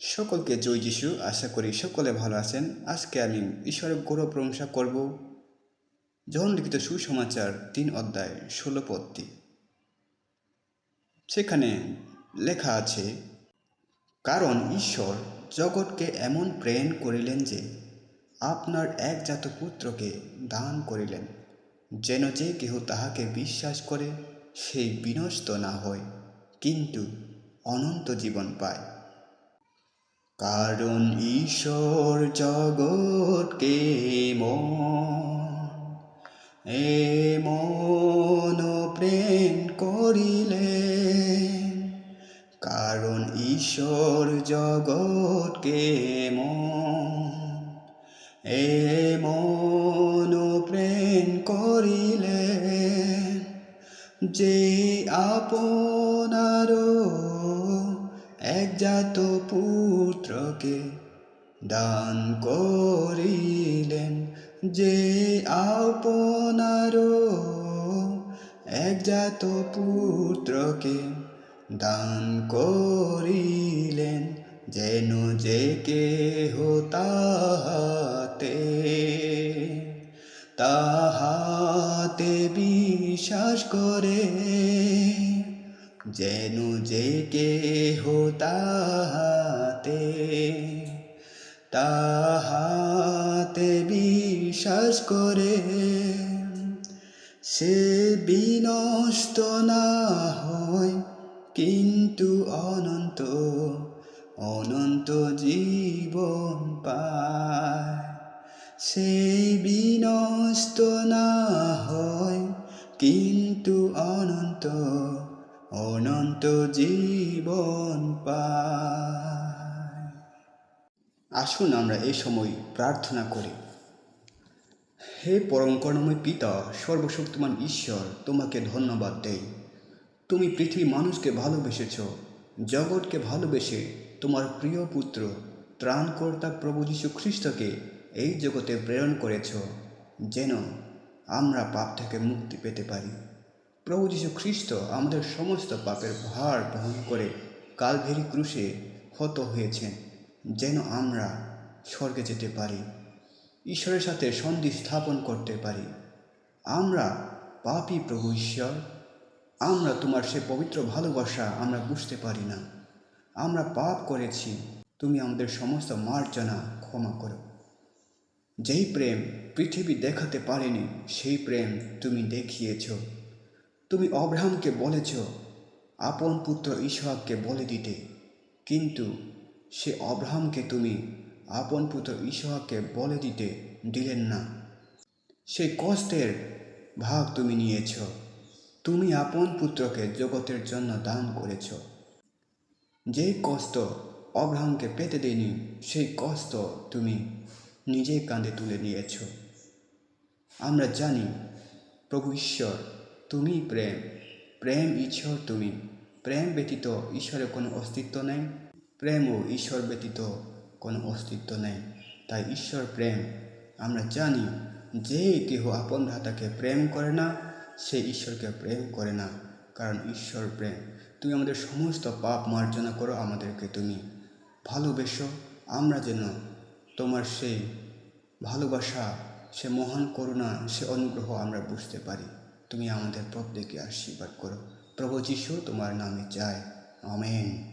সকলকে জয় যিশু। আশা করি সকলে ভালো আছেন। আজকে আমি ঈশ্বরের গৌরব প্রশংসা করব যখন লিখিত সুসমাচার তিন অধ্যায় ষোলো পদটি। সেখানে লেখা আছে, কারণ ঈশ্বর জগৎকে এমন প্রেম করিলেন যে আপনার একজাত পুত্রকে দান করিলেন, যেন যে কেহ তাহাকে বিশ্বাস করে, সেই বিনষ্ট না হয়, কিন্তু অনন্ত জীবন পায়। কারণ ঈশ্বর জগৎকে মন প্রেম করিলেন কারণ ঈশ্বর জগৎকে মন প্রেম করিলেন যে আপনারও একজাত পুত্রকে দান করিলেন যে আপনারও একজাত পুত্রকে দান করিলেন যেন যে কেহ তাহাতে তাহাতে বিশ্বাস করে যেন যে কেহ তাহাতে তাহাতে বিশ্বাস করে, সে বিনষ্ট না হয় কিন্তু অনন্ত অনন্ত জীবন পায়। সেই বিনষ্ট না হয় কিন্তু অনন্ত অনন্ত জীবন পায়। আসুন আমরা এই সময় প্রার্থনা করি। হে পরম করুণাময় পিতা, সর্বশক্তিমান ঈশ্বর, তোমাকে ধন্যবাদ দেই। তুমি পৃথিবীর মানুষকে ভালোবেসেছ, জগৎকে ভালোবেসে তোমার প্রিয় পুত্র, ত্রাণকর্তা প্রভু যীশু খ্রিস্টকে এই জগতে প্রেরণ করেছ, যেন আমরা পাপ থেকে মুক্তি পেতে পারি। প্রভু যীশু খ্রিস্ট আমাদের সমস্ত পাপের ভার বহন করে কালভেরি ক্রুশে হত হয়েছেন, যেন আমরা স্বর্গে যেতে পারি, ঈশ্বরের সাথে সন্ধি স্থাপন করতে পারি। আমরা পাপি প্রভু ঈশ্বর, আমরা তোমার সে পবিত্র ভালোবাসা আমরা বুঝতে পারি না। আমরা পাপ করেছি, তুমি আমাদের সমস্ত মার্জনা ক্ষমা করো। যেই প্রেম পৃথিবী দেখাতে পারেনি, সেই প্রেম তুমি দেখিয়েছ। তুমি অব্রাহামকে বলেছ, আপন পুত্র ইসহাককে বলে দিতে। কিন্তু সে অব্রাহামকে তুমি আপন পুত্র ইসহাককে বলে দিতে দিলেন না। সেই কষ্টের ভাগ তুমি নিয়েছ। তুমি আপন পুত্রকে জগতের জন্য দান করেছ। যেই কষ্ট অব্রাহামকে পেতে দেয়নি, সেই কষ্ট তুমি নিজেই কাঁধে তুলে নিয়েছ। আমরা জানি প্রভু ঈশ্বর তুমি প্রেম। প্রেম ঈশ্বর তুমি। প্রেম ব্যতীত ঈশ্বরের কোনো অস্তিত্ব নেই। প্রেম ও ঈশ্বর ব্যতীত কোনো অস্তিত্ব নেই। তাই ঈশ্বর প্রেম। আমরা জানি যে কেহ আপন ভ্রাতাকে প্রেম করে না, সে ঈশ্বরকে প্রেম করে না, কারণ ঈশ্বর প্রেম। তুমি আমাদের সমস্ত পাপ মার্জনা করো আমাদেরকে তুমি। ভালোবেসো আমরা যেন তোমার সেই ভালোবাসা, সে মহান করুণা, সে অনুগ্রহ আমরা বুঝতে পারি। তুমি আমাদের প্রত্যেকে আশীর্বাদ করো। প্রভু যিশু তোমার নামে চায় আমেন।